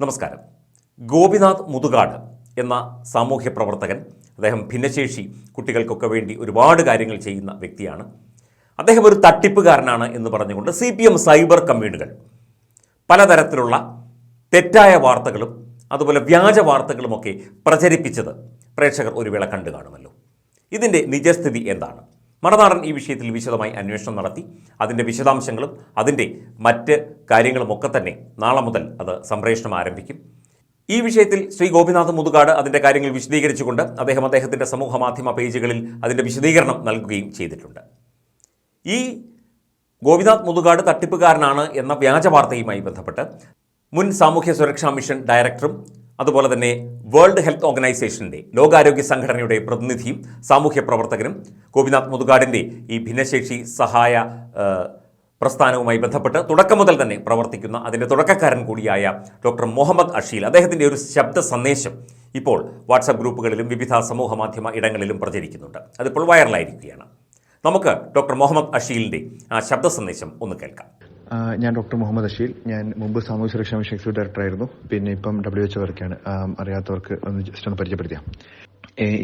നമസ്കാരം. ഗോപിനാഥ് മുതുകാട് എന്ന സാമൂഹ്യ പ്രവർത്തകൻ അദ്ദേഹം ഭിന്നശേഷി കുട്ടികൾക്കൊക്കെ വേണ്ടി ഒരുപാട് കാര്യങ്ങൾ ചെയ്യുന്ന വ്യക്തിയാണ്. അദ്ദേഹം ഒരു തട്ടിപ്പുകാരനാണ് എന്ന് പറഞ്ഞുകൊണ്ട് സി പി എം സൈബർ കമ്മ്യൂണുകൾ പലതരത്തിലുള്ള തെറ്റായ വാർത്തകളും അതുപോലെ വ്യാജ വാർത്തകളുമൊക്കെ പ്രചരിപ്പിച്ചത് പ്രേക്ഷകർ ഒരു വേള കണ്ടു കാണുമല്ലോ. ഇതിന്റെ നിജസ്ഥിതി എന്താണ്? മറുനാടൻ ഈ വിഷയത്തിൽ വിശദമായി അന്വേഷണം നടത്തി. അതിന്റെ വിശദാംശങ്ങളും അതിന്റെ മറ്റ് കാര്യങ്ങളുമൊക്കെ തന്നെ നാളെ മുതൽ അത് സംപ്രേഷണം ആരംഭിക്കും. ഈ വിഷയത്തിൽ ശ്രീ ഗോപിനാഥ് മുതുകാട് അതിന്റെ കാര്യങ്ങൾ വിശദീകരിച്ചുകൊണ്ട് അദ്ദേഹം അദ്ദേഹത്തിന്റെ സമൂഹ മാധ്യമ പേജുകളിൽ അതിന്റെ വിശദീകരണം നൽകുകയും ചെയ്തിട്ടുണ്ട്. ഈ ഗോപിനാഥ് മുതുകാട് തട്ടിപ്പുകാരനാണ് എന്ന വ്യാജ വാർത്തയുമായി ബന്ധപ്പെട്ട് മുൻ സാമൂഹ്യ സുരക്ഷാ മിഷൻ ഡയറക്ടറും അതുപോലെ തന്നെ വേൾഡ് ഹെൽത്ത് ഓർഗനൈസേഷന്റെ ലോകാരോഗ്യ സംഘടനയുടെ പ്രതിനിധിയും സാമൂഹ്യ പ്രവർത്തകനും ഗോപിനാഥ് മുതുകാടിന്റെ ഈ ഭിന്നശേഷി സഹായ പ്രസ്ഥാനവുമായി ബന്ധപ്പെട്ട് തുടക്കം മുതൽ തന്നെ പ്രവർത്തിക്കുന്ന അതിന്റെ തുടക്കക്കാരൻ കൂടിയായ ഡോക്ടർ മുഹമ്മദ് അഷീൽ. അദ്ദേഹത്തിന്റെ ഒരു ശബ്ദ സന്ദേശം ഇപ്പോൾ വാട്സാപ്പ് ഗ്രൂപ്പുകളിലും വിവിധ സമൂഹ മാധ്യമ ഇടങ്ങളിലും പ്രചരിക്കുന്നുണ്ട്. അതിപ്പോൾ വൈറലായിരിക്കുകയാണ്. നമുക്ക് ഡോക്ടർ മുഹമ്മദ് അഷീലിന്റെ ആ ശബ്ദ സന്ദേശം ഒന്ന് കേൾക്കാം. ഞാൻ ഡോക്ടർ മുഹമ്മദ് അഷീൽ. ഞാൻ മുമ്പ് സാമൂഹ്യ സുരക്ഷാ മിഷൻ എക്സിക്യൂട്ടീവ് ഡയറക്ടറായിരുന്നു. പിന്നെ ഇപ്പം ഡബ്ല്യു എച്ച് വർക്കാണ്. അറിയാത്തവർക്ക് ഒന്ന് ജസ്റ്റ് ഒന്ന് പരിചയപ്പെടുത്തിയാം.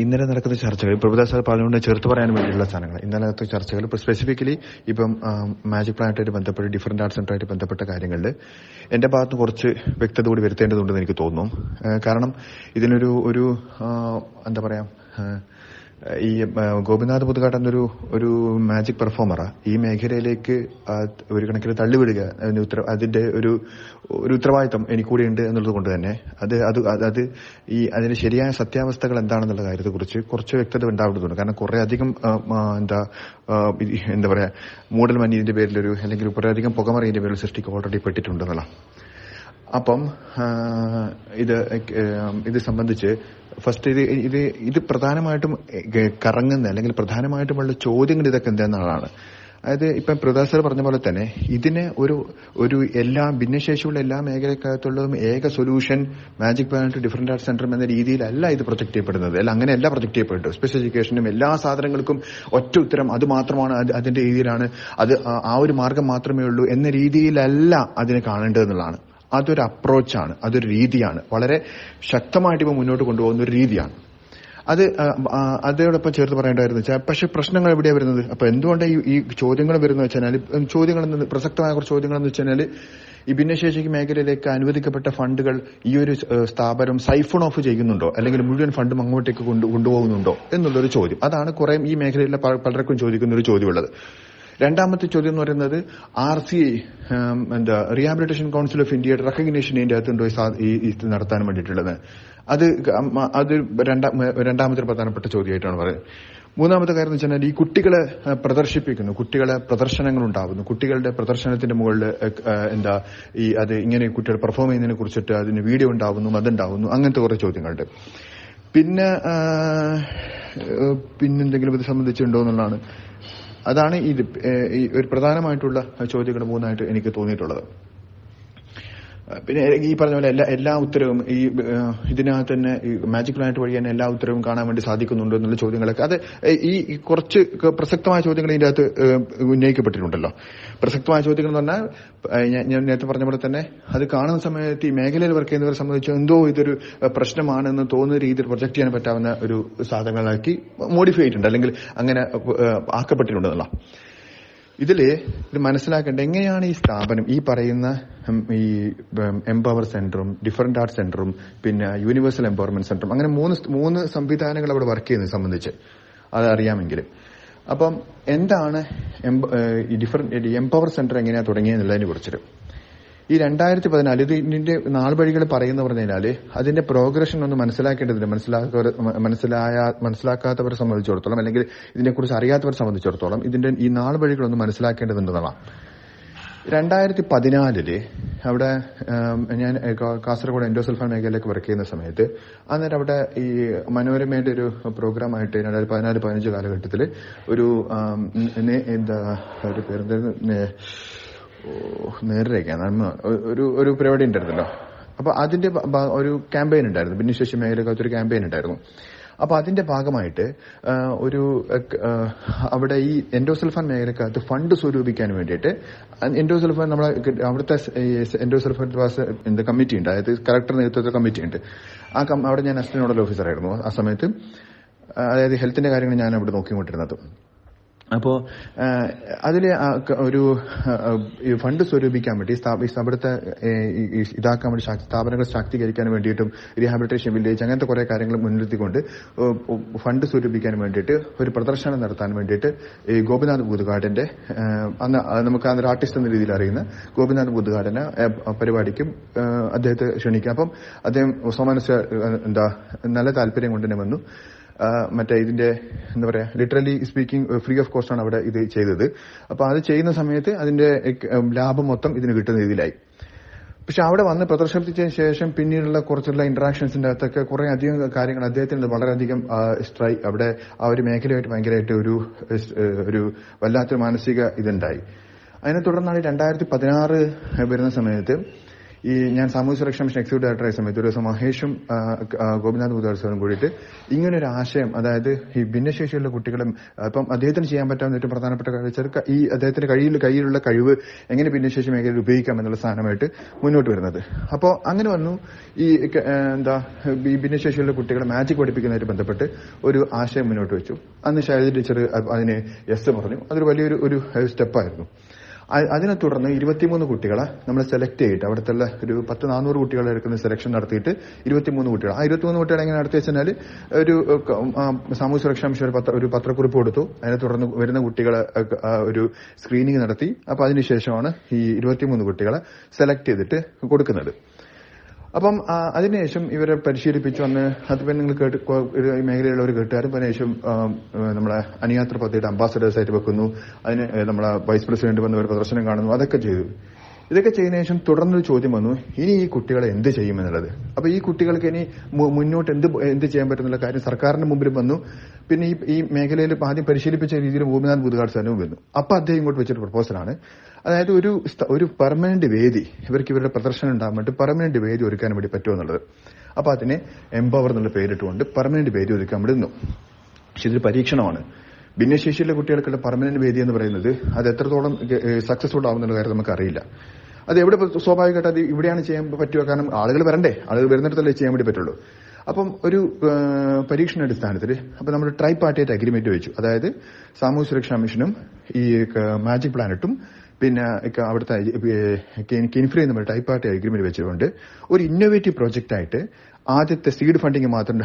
ഇന്നലെ നടക്കുന്ന ചർച്ചകൾ പ്രഭുദാസ് സാർ പറഞ്ഞുകൊണ്ട് ചേർത്ത് പറയാൻ വേണ്ടിയുള്ള സാധനങ്ങൾ. ഇന്നലെ നടക്കുന്ന ചർച്ചകൾ ഇപ്പോൾ സ്പെസിഫിക്കലി ഇപ്പം മാജിക് പ്ലാനറ്റായിട്ട് ബന്ധപ്പെട്ട് ഡിഫറെന്റ് ആർട്സ് സെന്ററായിട്ട് ബന്ധപ്പെട്ട കാര്യങ്ങളിൽ എന്റെ ഭാഗത്ത് കുറച്ച് വ്യക്തത കൂടി വരുത്തേണ്ടതുണ്ടെന്ന് എനിക്ക് തോന്നുന്നു. കാരണം ഇതിനൊരു ഒരു എന്താ പറയാ ഈ ഗോപിനാഥ് പുതുകാട് എന്നൊരു ഒരു മാജിക് പെർഫോമറാ ഈ മേഖലയിലേക്ക് ഒരു കണക്കിന് തള്ളിവിടുക അതിന്റെ ഒരു ഒരു ഉത്തരവാദിത്തം എനിക്ക് കൂടി ഉണ്ട് എന്നുള്ളത് കൊണ്ട് തന്നെ. അത് അത് അത് ഈ അതിന്റെ ശരിയായ സത്യാവസ്ഥകൾ എന്താണെന്നുള്ള കാര്യത്തെക്കുറിച്ച് കുറച്ച് വ്യക്തത ഉണ്ടാവേണ്ടതുണ്ട് കാരണം കുറെ അധികം എന്താ എന്താ പറയാ മൂടൽ മഞ്ഞിന്റെ പേരിലൊരു അല്ലെങ്കിൽ കുറേ അധികം പുകമറിയിന്റെ പേരിൽ സൃഷ്ടിക്ക് ഓൾറെഡി പെട്ടിട്ടുണ്ടെന്നുള്ള അപ്പം ഇത് ഇത് സംബന്ധിച്ച് ഫസ്റ്റ് ഇത് ഇത് ഇത് പ്രധാനമായിട്ടും കറങ്ങുന്ന അല്ലെങ്കിൽ പ്രധാനമായിട്ടുമുള്ള ചോദ്യങ്ങൾ ഇതൊക്കെ എന്താണെന്നാണ് അതായത് ഇപ്പം പ്രദാസർ സർ പറഞ്ഞ പോലെ തന്നെ ഇതിന് ഒരു ഒരു എല്ലാ ഭിന്നശേഷിയുള്ള എല്ലാ മേഖലക്കകത്തുള്ളതും ഏക solution magic planet different art centre എന്ന രീതിയിലല്ല ഇത് പ്രൊജക്ട് ചെയ്യപ്പെടുന്നത്. അല്ല അങ്ങനെയല്ല പ്രൊജക്ട് ചെയ്യപ്പെട്ടു. സ്പെഷ്യൽ എഡ്യൂക്കേഷനും എല്ലാ സാധനങ്ങൾക്കും ഒറ്റ ഉത്തരം അത് മാത്രമാണ് അതിന്റെ രീതിയിലാണ്. അത് ആ ഒരു മാർഗം മാത്രമേ ഉള്ളൂ എന്ന രീതിയിലല്ല അതിനെ കാണേണ്ടതെന്നുള്ളതാണ് അതൊരു അപ്രോച്ചാണ് അതൊരു രീതിയാണ്. വളരെ ശക്തമായിട്ട് ഇപ്പോൾ മുന്നോട്ട് കൊണ്ടുപോകുന്ന ഒരു രീതിയാണ്. അത് അതോടൊപ്പം ചേർത്ത് പറയേണ്ടതായിരുന്നു വെച്ചാൽ പക്ഷെ പ്രശ്നങ്ങൾ എവിടെയാണ് വരുന്നത്? അപ്പൊ എന്തുകൊണ്ട് ഈ ചോദ്യങ്ങൾ വരുന്നത് വെച്ചാൽ ചോദ്യങ്ങൾ പ്രസക്തമായ കുറച്ച് ചോദ്യങ്ങൾ എന്ന് വെച്ചാൽ ഈ ഭിന്നശേഷിക്ക് മേഖലയിലേക്ക് അനുവദിക്കപ്പെട്ട ഫണ്ടുകൾ ഈ ഒരു സ്ഥാപനം സൈഫൺ ഓഫ് ചെയ്യുന്നുണ്ടോ? അല്ലെങ്കിൽ മുഴുവൻ ഫണ്ടും അങ്ങോട്ടേക്ക് കൊണ്ടു കൊണ്ടുപോകുന്നുണ്ടോ? എന്നുള്ളൊരു ചോദ്യം. അതാണ് കുറെ ഈ മേഖലയിലെ പലർക്കും ചോദിക്കുന്ന ഒരു ചോദ്യമുള്ളത്. രണ്ടാമത്തെ ചോദ്യം എന്ന് പറയുന്നത് ആർ സി എന്താ റീഹാബിലിറ്റേഷൻ കൗൺസിൽ ഓഫ് ഇന്ത്യയുടെ റെക്കഗ്നേഷൻ ഇതിന്റെ അകത്തുണ്ടോ ഇത് നടത്താൻ വേണ്ടിയിട്ടുള്ളത്? അത് അത് രണ്ടാമത്തെ പ്രധാനപ്പെട്ട ചോദ്യമായിട്ടാണ് പറയുന്നത്. മൂന്നാമത്തെ കാര്യം എന്ന് വെച്ചാൽ ഈ കുട്ടികളെ പ്രദർശിപ്പിക്കുന്നു. കുട്ടികളെ പ്രദർശനങ്ങൾ ഉണ്ടാവുന്നു കുട്ടികളുടെ പ്രദർശനത്തിന്റെ മുകളിൽ എന്താ ഈ അത് ഇങ്ങനെ കുട്ടികൾ പെർഫോം ചെയ്യുന്നതിനെ കുറിച്ചിട്ട് അതിന് വീഡിയോ ഉണ്ടാവുന്നു അതുണ്ടാവുന്നു അങ്ങനത്തെ കുറെ ചോദ്യങ്ങളുണ്ട്. പിന്നെ പിന്നെന്തെങ്കിലും ഇത് സംബന്ധിച്ചുണ്ടോ എന്നുള്ളതാണ്. അതാണ് ഈ ഒരു പ്രധാനമായിട്ടുള്ള ചോദ്യങ്ങൾ മൂന്നായിട്ട് എനിക്ക് തോന്നിയിട്ടുള്ളത്. പിന്നെ ഈ പറഞ്ഞ പോലെ എല്ലാ എല്ലാ ഉത്തരവും ഈ ഇതിനകത്ത് തന്നെ ഈ മാജിക് പ്ലാനറ്റ് വഴി തന്നെ എല്ലാ ഉത്തരവും കാണാൻ വേണ്ടി സാധിക്കുന്നുണ്ടോ എന്നുള്ള ചോദ്യങ്ങളൊക്കെ. അത് ഈ കുറച്ച് പ്രസക്തമായ ചോദ്യങ്ങൾ ഇതിന്റെ അകത്ത് ഉന്നയിക്കപ്പെട്ടിട്ടുണ്ടല്ലോ. പ്രസക്തമായ ചോദ്യങ്ങൾ എന്ന് പറഞ്ഞാൽ ഞാൻ നേരത്തെ പറഞ്ഞ പോലെ തന്നെ അത് കാണുന്ന സമയത്ത് ഈ മേഖലയിൽ വർക്ക് ചെയ്യുന്നവരെ സംബന്ധിച്ച് എന്തോ ഇതൊരു പ്രശ്നമാണെന്ന് തോന്നുന്ന രീതിയിൽ പ്രൊജക്ട് ചെയ്യാൻ പറ്റാവുന്ന ഒരു സാധനങ്ങളാക്കി മോഡിഫൈ ചെയ്തിട്ടുണ്ട് അല്ലെങ്കിൽ അങ്ങനെ ആക്കപ്പെട്ടിട്ടുണ്ടെന്നുള്ള ഇതിൽ ഇത് മനസ്സിലാക്കേണ്ട എങ്ങനെയാണ് ഈ സ്ഥാപനം ഈ പറയുന്ന ഈ എംപവർ സെന്ററും ഡിഫറെന്റ് ആർട്ട് സെന്ററും പിന്നെ യൂണിവേഴ്സൽ എംപവർമെന്റ് സെന്ററും അങ്ങനെ മൂന്ന് മൂന്ന് സംവിധാനങ്ങൾ അവിടെ വർക്ക് ചെയ്യുന്നത് സംബന്ധിച്ച്. അത് അറിയാമെങ്കിൽ അപ്പം എന്താണ് ഡിഫറന്റ് എംപവർ സെന്റർ എങ്ങനെയാണ് തുടങ്ങിയെന്നുള്ളതിനെ കുറിച്ചിട്ട്. ഈ രണ്ടായിരത്തി പതിനാല് ഇത് ഇതിന്റെ നാൾവഴികൾ പറയുന്ന പറഞ്ഞു കഴിഞ്ഞാൽ അതിന്റെ പ്രോഗ്രഷൻ ഒന്ന് മനസ്സിലാക്കേണ്ടതില്ല മനസ്സിലാക്കവർ മനസ്സിലായ മനസ്സിലാക്കാത്തവരെ സംബന്ധിച്ചിടത്തോളം അല്ലെങ്കിൽ ഇതിനെക്കുറിച്ച് അറിയാത്തവരെ സംബന്ധിച്ചിടത്തോളം ഇതിന്റെ ഈ നാൾവഴികളൊന്ന് മനസ്സിലാക്കേണ്ടതുണ്ടെന്നുള്ളതാണ് രണ്ടായിരത്തി പതിനാലിൽ അവിടെ ഞാൻ കാസർഗോഡ് എൻഡോസൽഫാൻ മേഖലയിലേക്ക് വർക്ക് ചെയ്യുന്ന സമയത്ത് അന്നേരം അവിടെ ഈ മനോരമയുടെ ഒരു പ്രോഗ്രാമായിട്ട് രണ്ടായിരത്തി പതിനാല് പതിനഞ്ച് കാലഘട്ടത്തിൽ ഒരു എന്താ ഒരു പേരെന്തായിരുന്നു നേ- ഓ, നേരിടേക്കാണ് ഒരു ഒരു പരിപാടി ഉണ്ടായിരുന്നല്ലോ. അപ്പൊ അതിന്റെ ഒരു ക്യാമ്പയിൻ ഉണ്ടായിരുന്നു. ഭിന്നശേഷി മേഖലക്കകത്ത് ഒരു ക്യാമ്പയിൻ ഉണ്ടായിരുന്നു. അപ്പൊ അതിന്റെ ഭാഗമായിട്ട് ഒരു അവിടെ ഈ എൻഡോസൽഫാൻ മേഖലക്കകത്ത് ഫണ്ട് സ്വരൂപിക്കാൻ വേണ്ടിയിട്ട് എൻഡോസൽഫാൻ നമ്മളെ അവിടുത്തെ എൻഡോസൽഫാൻ കമ്മിറ്റി ഉണ്ട്? അതായത് കളക്ടർ നേതൃത്വത്തിൽ കമ്മിറ്റി ഉണ്ട്. ആ അവിടെ ഞാൻ അസിസ്റ്റന്റ് നോഡൽ ഓഫീസറായിരുന്നു. ആ സമയത്ത് അതായത് ഹെൽത്തിന്റെ കാര്യങ്ങൾ ഞാൻ അവിടെ നോക്കിക്കൊണ്ടിരുന്നത്. അപ്പോ അതിൽ ഒരു ഫണ്ട് സ്വരൂപിക്കാൻ വേണ്ടി ഈ ഇതാക്കാൻ വേണ്ടി സ്ഥാപനങ്ങൾ ശാക്തീകരിക്കാൻ വേണ്ടിയിട്ടും റീഹാബിലിറ്റേഷൻ വില്ലേജ് അങ്ങനത്തെ കുറെ കാര്യങ്ങൾ മുൻനിർത്തിക്കൊണ്ട് ഫണ്ട് സ്വരൂപിക്കാൻ വേണ്ടിയിട്ട് ഒരു പ്രദർശനം നടത്താൻ വേണ്ടിയിട്ട് ഈ ഗോപിനാഥ് ബുദ്ധഘാടന്റെ അന്ന് നമുക്ക് അന്നൊരു ആർട്ടിസ്റ്റ് എന്ന രീതിയിൽ അറിയുന്ന ഗോപിനാഥ് ബുദ്ധഘാടന പരിപാടിക്കും അദ്ദേഹത്തെ ക്ഷണിക്കാം. അപ്പം അദ്ദേഹം സോമാനസ് എന്താ നല്ല താല്പര്യം കൊണ്ടുതന്നെ വന്നു. മറ്റേ ഇതിന്റെ എന്താ പറയാ literally speaking free of cost ആണ് അവിടെ ഇത് ചെയ്തത്. അപ്പൊ അത് ചെയ്യുന്ന സമയത്ത് അതിന്റെ ലാഭം മൊത്തം ഇതിന് കിട്ടുന്ന രീതിയിലായി. പക്ഷെ അവിടെ വന്ന് പ്രദർശിപ്പിച്ചതിന് ശേഷം പിന്നീടുള്ള കുറച്ചുള്ള ഇന്ററാക്ഷൻസിന്റെ അകത്തൊക്കെ കുറെ അധികം കാര്യങ്ങൾ അദ്ദേഹത്തിന് വളരെയധികം സ്ട്രൈ അവിടെ ആ ഒരു മേഖലയായിട്ട് ഭയങ്കരമായിട്ട് ഒരു ഒരു വല്ലാത്തൊരു മാനസിക ഇതുണ്ടായി. അതിനെ തുടർന്നാണ് രണ്ടായിരത്തി പതിനാറ് വരുന്ന സമയത്ത് ഈ ഞാൻ സാമൂഹ്യ സുരക്ഷാ മിഷൻ എക്സിക്യൂട്ടീവ് ഡയറക്ടറായ സമയത്ത് ഒരു ദിവസം മഹേഷും ഗോപിനാഥ് ഗോപിനാഥ് മുതാർസവും കൂടിയിട്ട് ഇങ്ങനെ ഒരു ആശയം അതായത് ഈ ഭിന്നശേഷിയുള്ള കുട്ടികളും അപ്പം അദ്ദേഹത്തിന് ചെയ്യാൻ പറ്റാവുന്ന ഏറ്റവും പ്രധാനപ്പെട്ട കാര്യം ഈ അദ്ദേഹത്തിന്റെ കയ്യിൽ കയ്യിലുള്ള കഴിവ് എങ്ങനെ ഭിന്നശേഷി മേഖലയിൽ ഉപയോഗിക്കാം എന്നുള്ള സാധനമായിട്ട് മുന്നോട്ട് വരുന്നത്. അപ്പോൾ അങ്ങനെ വന്നു. ഈ എന്താ ഈ ഭിന്നശേഷിയുള്ള കുട്ടികളെ മാജിക് പഠിപ്പിക്കുന്നതായിട്ട് ബന്ധപ്പെട്ട് ഒരു ആശയം മുന്നോട്ട് വെച്ചു. അന്ന് ശൈലജ ടീച്ചർ അതിന് യെസ് പറഞ്ഞു. അതൊരു വലിയൊരു ഒരു സ്റ്റെപ്പായിരുന്നു. അതിനെ തുടർന്ന് ഇരുപത്തിമൂന്ന് കുട്ടികളെ നമ്മൾ സെലക്ട് ചെയ്തിട്ട് അവിടുത്തെ ഒരു പത്ത് നാനൂറ് കുട്ടികളെ എടുക്കുന്ന സെലക്ഷൻ നടത്തിയിട്ട് ഇരുപത്തിമൂന്ന് കുട്ടികൾ ആ ഇരുപത്തിമൂന്ന് കുട്ടികളെ എങ്ങനെ നടത്തി വെച്ചാൽ ഒരു സാമൂഹ്യ സുരക്ഷാ മിഷൻ ഒരു പത്ര- ഒരു പത്രക്കുറിപ്പ് കൊടുത്തു. അതിനെ തുടർന്ന് വരുന്ന കുട്ടികളെ ഒരു സ്ക്രീനിങ് നടത്തി. അപ്പൊ അതിനുശേഷമാണ് ഈ ഇരുപത്തിമൂന്ന് കുട്ടികളെ സെലക്ട് ചെയ്തിട്ട് കൊടുക്കുന്നത്. അപ്പം അതിനുശേഷം ഇവരെ പരിശീലിപ്പിച്ചു വന്ന് അത് പിന്നെ നിങ്ങൾ കേട്ട് മേഖലയിലുള്ളവർ കേട്ടുകാരും അതിനുശേഷം നമ്മുടെ അനിയാത്ര പദ്ധതിയുടെ അംബാസഡേഴ്സ് ആയിട്ട് വെക്കുന്നു. അതിന് നമ്മളെ വൈസ് പ്രസിഡന്റ് വന്ന് ഒരു പ്രദർശനം കാണുന്നു. അതൊക്കെ ചെയ്തു. ഇതൊക്കെ ചെയ്തതിനു ശേഷം തുടർന്നൊരു ചോദ്യം വന്നു ഇനി ഈ കുട്ടികളെ എന്ത് ചെയ്യുമെന്നുള്ളത്? അപ്പൊ ഈ കുട്ടികൾക്ക് ഇനി മുന്നോട്ട് എന്ത് എന്ത് ചെയ്യാൻ പറ്റുന്നുള്ള കാര്യം സർക്കാരിന്റെ മുമ്പിൽ വന്നു. പിന്നെ ഈ ഈ മേഖലയിൽ ആദ്യം പരിശീലിപ്പിച്ച രീതിയിൽ ഭൂമിനാഥ് ബുദ്ധാട് സാധനവും വന്നു. അപ്പൊ അദ്ദേഹം ഇങ്ങോട്ട് വെച്ചൊരു പ്രപ്പോസലാണ് അതായത് ഒരു ഒരു പെർമനന്റ് വേദി ഇവർക്ക് ഇവരുടെ പ്രദർശനം ഉണ്ടാകാൻ വേണ്ടി പെർമനന്റ് വേദി ഒരുക്കാൻ വേണ്ടി പറ്റുമെന്നുള്ളത് അപ്പൊ അതിനെ എംപവർ എന്നുള്ള പേരിട്ടുകൊണ്ട് പെർമനന്റ് വേദി ഒരുക്കാൻ വേണ്ടി നിന്നു. പക്ഷെ ഇതൊരു പരീക്ഷണമാണ്. ഭിന്നശേഷിയുള്ള കുട്ടികൾക്കുള്ള പെർമനന്റ് വേദി എന്ന് പറയുന്നത് അത് എത്രത്തോളം സക്സസ്ഫുൾ ആവുന്നുള്ള കാര്യം നമുക്കറിയില്ല അത് എവിടെ സ്വാഭാവികമായിട്ട് അത് ഇവിടെയാണ് ചെയ്യാൻ പറ്റുക കാരണം ആളുകൾ വരണ്ടേ ആളുകൾ വരുന്നിടത്തല്ലേ ചെയ്യാൻ വേണ്ടി പറ്റുള്ളൂ അപ്പം ഒരു പരീക്ഷണാടിസ്ഥാനത്തിൽ അപ്പൊ നമ്മൾ ട്രൈ പാർട്ടിയായിട്ട് അഗ്രിമെന്റ് വെച്ചു അതായത് സാമൂഹ്യ സുരക്ഷാ മിഷനും ഈ മാജിക് പ്ലാനറ്റും പിന്നെ അവിടുത്തെ കിൻഫ്രി പറഞ്ഞ ടൈപ്പ് പാർട്ടി അഗ്രിമെന്റ് വെച്ചുകൊണ്ട് ഒരു ഇന്നോവേറ്റീവ് പ്രോജക്റ്റ് ആയിട്ട് ആദ്യത്തെ സീഡ് ഫണ്ടിങ് മാത്രം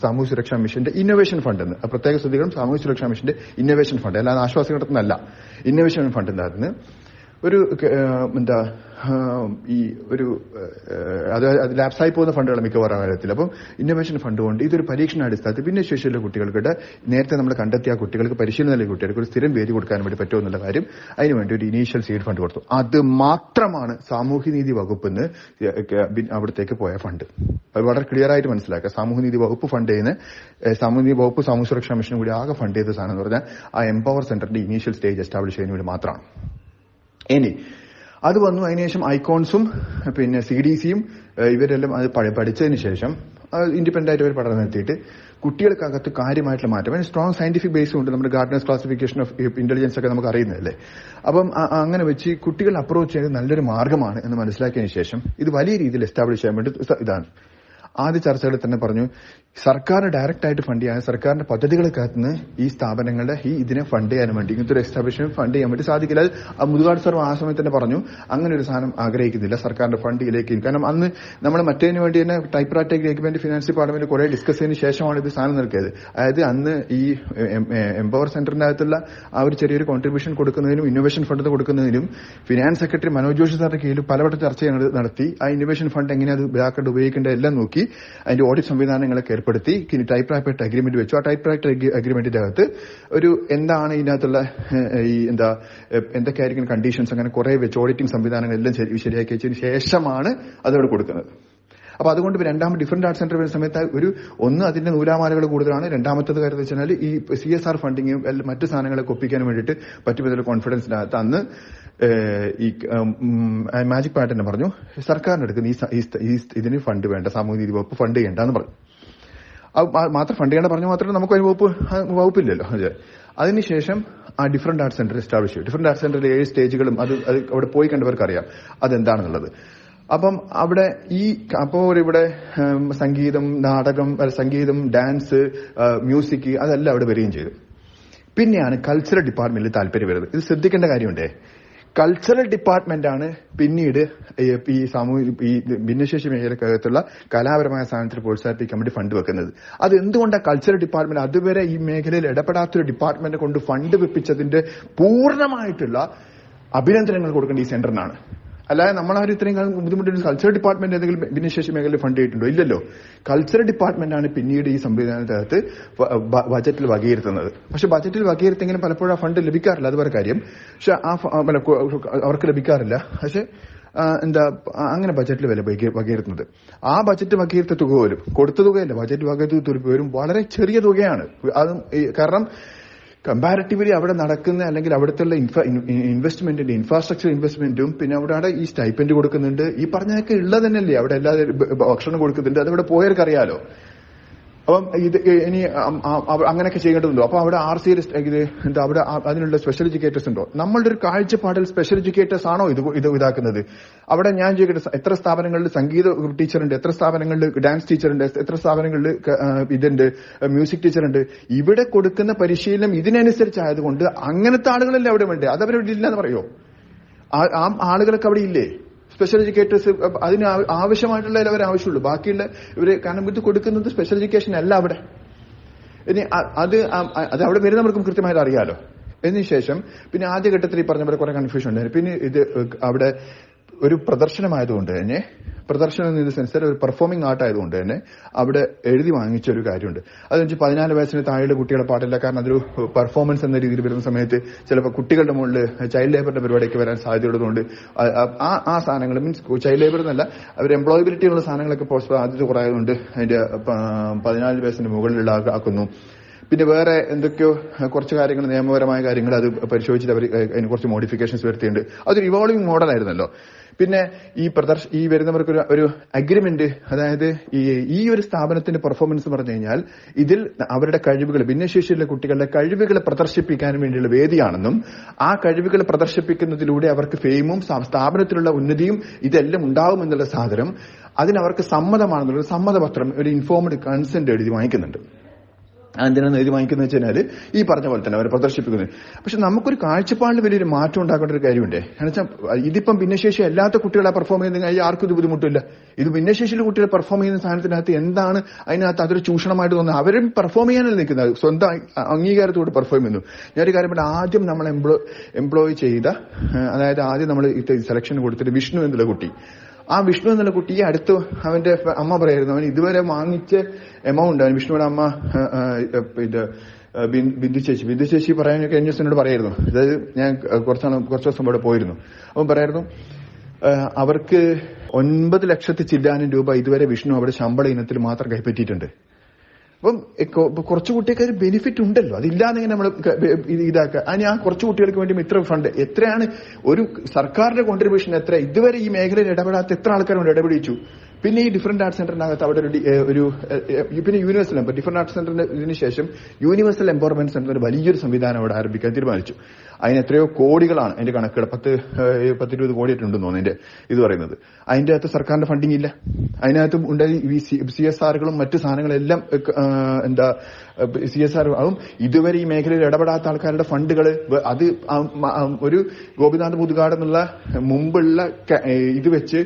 സാമൂഹ്യ സുരക്ഷാ മിഷന്റെ ഇന്നോവേഷൻ ഫണ്ട് എന്ന്. പ്രത്യേക സ്ഥിതികളും സാമൂഹ്യ സുരക്ഷാ മിഷന്റെ ഇന്നോവേഷൻ ഫണ്ട് അല്ലാതെ ആശ്വാസ ഘട്ടത്തിനല്ല ഇന്നോവേഷൻ ഫണ്ട് ഉണ്ടായിരുന്നു ഒരു എന്താ ഈ ഒരു അത് ലാപ്സായി പോകുന്ന ഫണ്ടുകൾ മിക്കവാറും കാര്യത്തിൽ. അപ്പം ഇന്നോവേഷൻ ഫണ്ട് കൊണ്ട് ഇതൊരു പരീക്ഷണ അടിസ്ഥാനത്തിൽ ഭിന്നശേഷിയുള്ള കുട്ടികൾക്ക് നേരത്തെ നമ്മൾ കണ്ടെത്തിയ കുട്ടികൾക്ക് പരിശീലനം നൽകിയ കുട്ടികൾക്ക് ഒരു സ്ഥിരം വേദി കൊടുക്കാൻ വേണ്ടി പറ്റുമെന്നുള്ള കാര്യം അതിനുവേണ്ടി ഒരു ഇനീഷ്യൽ സീഡ് ഫണ്ട് കൊടുത്തു. അത് മാത്രമാണ് സാമൂഹ്യനീതി വകുപ്പിന്ന് അവിടത്തേക്ക് പോയ ഫണ്ട്. അത് വളരെ ക്ലിയർ ആയിട്ട് മനസ്സിലാക്കുക. സാമൂഹ്യനീതി വകുപ്പ് ഫണ്ട് ചെയ്യുന്ന സാമൂഹ്യനീതി വകുപ്പ് സാമൂഹ്യ സുരക്ഷാ മിഷനും കൂടി ആകെ ഫണ്ട് ചെയ്ത സാധനം എന്ന് പറഞ്ഞാൽ ആ എംപവർ സെന്ററിന്റെ ഇനീഷ്യൽ സ്റ്റേജ് എസ്റ്റാബ്ലിഷ് ചെയ്യുന്നതിന് വേണ്ടി മാത്രമാണ്. ഇനി അത് വന്നു അതിനുശേഷം ഐക്കോൺസും പിന്നെ സി ഡി സിയും ഇവരെല്ലാം അത് പഠി- പഠിച്ചതിന് ശേഷം ഇൻഡിപെൻഡന്റ് ആയിട്ട് ഒരു പഠനം നടത്തിയിട്ട് കുട്ടികൾക്കകത്ത് കാര്യമായിട്ടുള്ള മാറ്റം. അതിന് സ്ട്രോങ് സയന്റിഫിക് ബേസ് ഉണ്ട് നമ്മുടെ ഗാർഡനേഴ്സ് ക്ലാസിഫിക്കേഷൻ ഓഫ് ഇന്റലിജൻസ് ഒക്കെ നമുക്ക് അറിയുന്നതല്ലേ? അപ്പം അങ്ങനെ വെച്ച് കുട്ടികൾ അപ്രോച്ച് ചെയ്യുന്നത് നല്ലൊരു മാർഗമാണ് എന്ന് മനസ്സിലാക്കിയതിനു ശേഷം ഇത് വലിയ രീതിയിൽ എസ്റ്റാബ്ലിഷ് ചെയ്യാൻ വേണ്ടി ഇതാണ്. ആദ്യ ചർച്ചകളിൽ തന്നെ പറഞ്ഞു സർക്കാർ ഡയറക്റ്റ് ആയിട്ട് ഫണ്ട് ചെയ്യാൻ സർക്കാരിന്റെ പദ്ധതികൾക്കകത്ത് നിന്ന് ഈ സ്ഥാപനങ്ങളുടെ ഈ ഇതിനെ ഫണ്ട് ചെയ്യാൻ വേണ്ടി ഇങ്ങനത്തെ ഒരു എസ്റ്റാബ്ലിഷ്മെന്റ് ഫണ്ട് ചെയ്യാൻ വേണ്ടി സാധിക്കില്ല. അത് മുതുകാട് സാർ ആ സമയത്ത് തന്നെ പറഞ്ഞു അങ്ങനെ ഒരു സാധനം ആഗ്രഹിക്കുന്നില്ല സർക്കാരിന്റെ ഫണ്ടിലേക്ക് കാരണം അന്ന് നമ്മൾ മറ്റേതിനു വേണ്ടി തന്നെ ടൈപ്പ് റാറ്റേക്ക് വേണ്ടി ഫിനാൻസ് ഡിപ്പാർട്ട്മെന്റ് കുറെ ഡിസ്കസ് ചെയ്തതിന് ശേഷമാണ് ഇത് സാധനം നിൽക്കിയത് അതായത് അന്ന് ഈ എംപവർ സെന്ററിന്റെ അകത്തുള്ള ആ ഒരു ചെറിയൊരു കോൺട്രിബ്യൂഷൻ കൊടുക്കുന്നതിനും ഇന്നോവേഷൻ ഫണ്ട് കൊടുക്കുന്നതിനും ഫിനാൻസ് സെക്രട്ടറി മനോജ് ജോഷി സാറിന്റെ കീഴിൽ പലവട്ടം ചർച്ച നടത്തി. ആ ഇന്നോവേഷൻ ഫണ്ട് എങ്ങനെയാണ് അത് ഇതാക്കേണ്ട ഉപയോഗിക്കേണ്ട എല്ലാം നോക്കി. അതിന്റെ ഓഡിറ്റ് സംവിധാനങ്ങളൊക്കെ ഏർപ്പെടുത്തി. ഇനി ടൈപ്പ് റാപ്പറ്റ് അഗ്രിമെന്റ് വെച്ചു. ആ ടൈപ്പ് റാപ്പറ്റ് അഗ്രിമെന്റിന്റെ അകത്ത് ഒരു എന്താണ് ഇതിനകത്തുള്ള ഈ എന്താ എന്തൊക്കെയായിരിക്കും കണ്ടീഷൻസ് അങ്ങനെ കുറെ വെച്ച് ഓഡിറ്റിംഗ് സംവിധാനങ്ങൾ എല്ലാം ശരിയാക്കി വെച്ചതിന് ശേഷമാണ് അതവിടെ കൊടുക്കുന്നത്. അപ്പൊ അതുകൊണ്ട് രണ്ടാമത് ഡിഫറെന്റ് ആർട്ട് സെന്റർ വരുന്ന സമയത്ത് ഒരു ഒന്ന് അതിന്റെ നൂലാമാലകൾ കൂടുതലാണ്. രണ്ടാമത്തത് കാര്യം വെച്ചാൽ ഈ സി എസ് ആർ ഫണ്ടിങ്ങും മറ്റു സാധനങ്ങളൊക്കെ ഒപ്പിക്കാൻ വേണ്ടിയിട്ട് പറ്റുമെന്നുള്ള കോൺഫിഡൻസിനകത്ത് അന്ന് ഈ മാജിക് പാർട്ട് തന്നെ പറഞ്ഞു. സർക്കാരിന് എടുക്കുന്ന ഈ ഇതിന് ഫണ്ട് വേണ്ട സാമൂഹ്യ നീതി വകുപ്പ് ഫണ്ട് ചെയ്യേണ്ടെന്ന് പറഞ്ഞു. മാത്രം ഫണ്ട് ചെയ്യേണ്ട പറഞ്ഞു മാത്രമേ നമുക്ക് അതിന് വകുപ്പ് വകുപ്പില്ലല്ലോ. അതെ. അതിനുശേഷം ആ ഡിഫറെന്റ് ആർട്ട് സെന്റർ എസ്റ്റാബ്ലിഷ് ചെയ്യും ഡിഫറെന്റ് ആർട്ട് സെന്ററിൽ ഏഴ് സ്റ്റേജുകളും അത് അത് അവിടെ പോയി കണ്ടവർക്ക് അറിയാം അതെന്താണെന്നുള്ളത്. അപ്പം അവിടെ ഈ അപ്പോൾ ഇവിടെ സംഗീതം നാടകം സംഗീതം ഡാൻസ് മ്യൂസിക് അതെല്ലാം അവിടെ വരികയും ചെയ്തു. പിന്നെയാണ് കൾച്ചറൽ ഡിപ്പാർട്ട്മെന്റിൽ താല്പര്യം വരുന്നത്. ഇത് ശ്രദ്ധിക്കേണ്ട കാര്യമുണ്ടേ? കൾച്ചറൽ ഡിപ്പാർട്ട്മെന്റ് ആണ് പിന്നീട് ഈ സാമൂഹ്യ ഈ ഭിന്നശേഷി മേഖലക്കകത്തുള്ള കലാപരമായ സാധനത്തിൽ പ്രോത്സാഹിപ്പിക്കാൻ വേണ്ടി ഫണ്ട് വെക്കുന്നത്. അത് എന്തുകൊണ്ടാണ് കൾച്ചറൽ ഡിപ്പാർട്ട്മെന്റ് അതുവരെ ഈ മേഖലയിൽ ഇടപെടാത്തൊരു ഡിപ്പാർട്ട്മെന്റ് കൊണ്ട് ഫണ്ട് വെപ്പിച്ചതിന്റെ പൂർണമായിട്ടുള്ള അഭിനന്ദനങ്ങൾ കൊടുക്കേണ്ട ഈ സെന്ററിനാണ് അല്ലാതെ നമ്മളാരും ഇത്രയും കാലം ബുദ്ധിമുട്ടുണ്ട് കൾച്ചർ ഡിപ്പാർട്ട്മെന്റ് എന്തെങ്കിലും ഭിന്നശേഷി മേഖലയിൽ ഫണ്ട് ചെയ്തിട്ടുണ്ടോ? ഇല്ലല്ലോ. കൾച്ചർ ഡിപ്പാർട്ട്മെന്റാണ് പിന്നീട് ഈ സംവിധാനത്തിനകത്ത് ബജറ്റിൽ വകയിരുത്തുന്നത്. പക്ഷെ ബജറ്റിൽ വകയിരുത്തെങ്കിലും പലപ്പോഴും ആ ഫണ്ട് ലഭിക്കാറില്ല. അത് വേറെ കാര്യം. പക്ഷെ ആ അവർക്ക് ലഭിക്കാറില്ല. പക്ഷെ എന്താ അങ്ങനെ ബജറ്റിൽ വില വകി- വകയിരുത്തുന്നത്. ആ ബജറ്റ് വകയിരുത്ത തുക പോലും കൊടുത്ത തുകയല്ല. ബജറ്റ് വകയിരുത്ത തുക പോലും വളരെ ചെറിയ തുകയാണ്. അതും കാരണം കമ്പാരിറ്റീവ്ലി അവിടെ നടക്കുന്ന അല്ലെങ്കിൽ അവിടുത്തെ ഇൻവെസ്റ്റ്മെന്റിന്റെ ഇൻഫ്രാസ്ട്രക്ചർ ഇൻവെസ്റ്റ്മെന്റും പിന്നെ അവിടെ ഈ സ്റ്റൈപ്പൻഡ് കൊടുക്കുന്നുണ്ട്. ഈ പറഞ്ഞതൊക്കെ ഉള്ളത് തന്നെയല്ലേ അവിടെ എല്ലാ ഭക്ഷണം കൊടുക്കുന്നുണ്ട്. അതവിടെ പോയവർക്ക് അറിയാലോ അപ്പം ഇത് ഇനി അങ്ങനെയൊക്കെ ചെയ്യേണ്ടതുണ്ടോ? അപ്പൊ അവിടെ ആർ സി ഇത് എന്താ അവിടെ അതിനുള്ള സ്പെഷ്യൽ എഡ്യൂക്കേറ്റേഴ്സ് ഉണ്ടോ? നമ്മളുടെ ഒരു കാഴ്ചപ്പാടിൽ സ്പെഷ്യൽ എഡ്യൂക്കേറ്റേഴ്സ് ആണോ ഇത് ഇത് ഇതാക്കുന്നത്? അവിടെ ഞാൻ ചോദിക്കട്ടെ എത്ര സ്ഥാപനങ്ങളിൽ സംഗീത ടീച്ചറുണ്ട് എത്ര സ്ഥാപനങ്ങളിൽ ഡാൻസ് ടീച്ചറുണ്ട് എത്ര സ്ഥാപനങ്ങളിൽ ഇതുണ്ട് മ്യൂസിക് ടീച്ചറുണ്ട്. ഇവിടെ കൊടുക്കുന്ന പരിശീലനം ഇതിനനുസരിച്ചായതുകൊണ്ട് അങ്ങനത്തെ ആളുകളല്ലേ അവിടെ വേണ്ടേ അതവരവിടെ ഇല്ലെന്ന് പറയോ? ആ ആളുകളൊക്കെ അവിടെ ഇല്ലേ? സ്പെഷ്യൽ എഡ്യൂക്കേറ്റേഴ്സ് അതിന് ആവ- ആവശ്യമായിട്ടുള്ള അവർ ആവശ്യമുള്ളൂ. ബാക്കിയുള്ള ഇവർ കാരണം ഇത് കൊടുക്കുന്നത് സ്പെഷ്യൽ എഡ്യൂക്കേഷൻ അല്ല അവിടെ. ഇനി അത് അത് അവിടെ വരുന്നവർക്കും കൃത്യമായിട്ട് അറിയാലോ. ശേഷം പിന്നെ ആദ്യഘട്ടത്തിൽ ഈ പറഞ്ഞ പോലെ കുറെ കൺഫ്യൂഷൻ ഉണ്ടായിരുന്നു. പിന്നെ ഇത് അവിടെ ഒരു പ്രദർശനമായതുകൊണ്ട് തന്നെ പ്രദർശനം എന്ന സെൻസിൽ ഒരു പെർഫോമിംഗ് ആർട്ട് ആയതുകൊണ്ട് തന്നെ അവിടെ എഴുതി വാങ്ങിച്ച ഒരു കാര്യമുണ്ട്. അത് വെച്ച് പതിനാല് വയസ്സിന് താഴെയുള്ള കുട്ടികളെ പാടില്ല കാരണം അതൊരു പെർഫോമൻസ് എന്ന രീതിയിൽ വരുന്ന സമയത്ത് ചിലപ്പോൾ കുട്ടികളുടെ മുകളിൽ ചൈൽഡ് ലേബറിന്റെ പരിപാടിക്ക് വരാൻ സാധ്യതയുള്ളതുകൊണ്ട് ആ- ആ- സാധനങ്ങൾ മീൻസ് ചൈൽഡ് ലേബർ എന്നല്ല അവർ എംപ്ലോയബിലിറ്റി ഉള്ള സാധനങ്ങളൊക്കെ സാധ്യത കുറയായതുകൊണ്ട് അതിന്റെ പതിനാല് വയസ്സിന് മുകളിലുള്ള ആക്കുന്നു. പിന്നെ വേറെ എന്തൊക്കെയോ കുറച്ച് കാര്യങ്ങൾ നിയമപരമായ കാര്യങ്ങൾ അത് പരിശോധിച്ചിട്ട് അവർ അതിന് കുറച്ച് മോഡിഫിക്കേഷൻസ് വരുത്തിയിട്ടുണ്ട്. അതൊരു ഇവോൾവിംഗ് മോഡലായിരുന്നല്ലോ പിന്നെ ഈ പ്രദർശ ഈ വരുന്നവർക്ക് ഒരു അഗ്രിമെന്റ് അതായത് ഈ ഈ ഒരു സ്ഥാപനത്തിന്റെ പെർഫോമൻസ് പറഞ്ഞു കഴിഞ്ഞാൽ ഇതിൽ അവരുടെ കഴിവുകൾ ഭിന്നശേഷിയുള്ള കുട്ടികളുടെ കഴിവുകൾ പ്രദർശിപ്പിക്കാൻ വേണ്ടിയുള്ള വേദിയാണെന്നും ആ കഴിവുകൾ പ്രദർശിപ്പിക്കുന്നതിലൂടെ അവർക്ക് ഫെയിമും സ്ഥാ- സ്ഥാപനത്തിലുള്ള ഉന്നതിയും ഇതെല്ലാം ഉണ്ടാവുമെന്നുള്ള സാധനം അതിനവർക്ക് സമ്മതമാണെന്നുള്ള സമ്മതപത്രം ഒരു ഇൻഫോംഡ് കൺസെന്റ് എഴുതി വാങ്ങിക്കുന്നുണ്ട്. എന്തിനാണ് എഴുതി വാങ്ങിക്കുന്നത് വെച്ച് കഴിഞ്ഞാൽ ഈ പറഞ്ഞ പോലെ തന്നെ അവർ പ്രദർശിപ്പിക്കുന്നത് പക്ഷെ നമുക്കൊരു കാഴ്ചപ്പാടിൽ വലിയൊരു മാറ്റം ഉണ്ടാക്കേണ്ട ഒരു കാര്യമുണ്ടേ. എന്നുവെച്ചാൽ വെച്ചാൽ ഇതിപ്പം ഭിന്നശേഷി അല്ലാത്ത കുട്ടികളെ പെർഫോം ചെയ്യുന്ന ആർക്കും ഇത് ബുദ്ധിമുട്ടില്ല. ഇത് ഭിന്നശേഷിയിലെ കുട്ടികളെ പെർഫോം ചെയ്യുന്ന സാധനത്തിനകത്ത് എന്താണ് അതിനകത്ത് അതൊരു ചൂഷണമായിട്ട് തോന്നുന്നത്? അവരും പെർഫോം ചെയ്യാനല്ല നിൽക്കുന്നത്. സ്വന്തം അംഗീകാരത്തോട് പെർഫോം ചെയ്യുന്നു. ഞാനൊരു കാര്യം പറഞ്ഞാൽ ആദ്യം നമ്മൾ എംപ്ലോ എംപ്ലോയ് ചെയ്ത അതായത് ആദ്യം നമ്മൾ സെലക്ഷൻ കൊടുത്തിട്ട് വിഷ്ണു എന്നുള്ള കുട്ടി. ആ വിഷ്ണു എന്നുള്ള കുട്ടി ഈ അടുത്ത് അവന്റെ അമ്മ പറയായിരുന്നു. അവൻ ഇതുവരെ വാങ്ങിച്ച എമൗണ്ട് അവൻ വിഷ്ണുവിന്റെ അമ്മ ഇത് ബിന്ദു ചേച്ചി. ബിന്ദു ചേച്ചി പറയാൻ കഴിഞ്ഞ ദിവസം എന്നോട് പറയായിരുന്നു. അതായത് ഞാൻ കുറച്ചാണ് കുറച്ച് ദിവസം ഇവിടെ പോയിരുന്നു. അവൻ പറയായിരുന്നു അവർക്ക് ഒൻപത് ലക്ഷത്തി ചില്ലാനും രൂപ ഇതുവരെ വിഷ്ണു അവിടെ ശമ്പള ഇനത്തിൽ മാത്രം കൈപ്പറ്റിയിട്ടുണ്ട്. അപ്പം കുറച്ച് കുട്ടികൾക്ക് ഒരു ബെനിഫിറ്റ് ഉണ്ടല്ലോ. അതില്ലാതെ നമ്മൾ ഇതാക്കുക അതിന് ആ കുറച്ച് കുട്ടികൾക്ക് വേണ്ടി ഇത്ര ഫണ്ട് എത്രയാണ് ഒരു സർക്കാരിന്റെ കോൺട്രിബ്യൂഷൻ എത്ര? ഇതുവരെ ഈ മേഖലയിൽ ഇടപെടാത്ത എത്ര ആൾക്കാർ ഇടപെടിച്ചു. പിന്നെ ഈ ഡിഫറെന്റ് ആർട്ട് സെന്ററിനകത്ത് അവിടെ ഒരു ഒരു പിന്നെ യൂണിവേഴ്സൽ എംപ ഡിഫറെന്റ് ആർട്ട് സെന്ററിന് ഇതിന് ശേഷം യൂണിവേഴ്സൽ എംപവർമെന്റ് സെന്റർ വലിയൊരു സംവിധാനം അവിടെ ആരംഭിക്കാൻ തീരുമാനിച്ചു. അതിന് എത്രയോ കോടികളാണ് അതിന്റെ കണക്കുകൾ. പത്ത് പത്തിരുപത് കോടി കോടിയായിട്ടുണ്ടെന്ന് തോന്നുന്നു ഇത് പറയുന്നത്. അതിന്റെ അകത്ത് സർക്കാരിന്റെ ഫണ്ടിങ് ഇല്ല. അതിനകത്ത് ഉണ്ടായി സി എസ് ആറുകളും മറ്റു സാധനങ്ങളെല്ലാം എന്താ സി എസ് ആർ ആവും ഇതുവരെ ഈ മേഖലയിൽ ഇടപെടാത്ത ആൾക്കാരുടെ ഫണ്ടുകൾ അത് ഒരു ഗോപിനാഥ് മുതുകാട് എന്നുള്ള മുമ്പുള്ള ഇത് വെച്ച്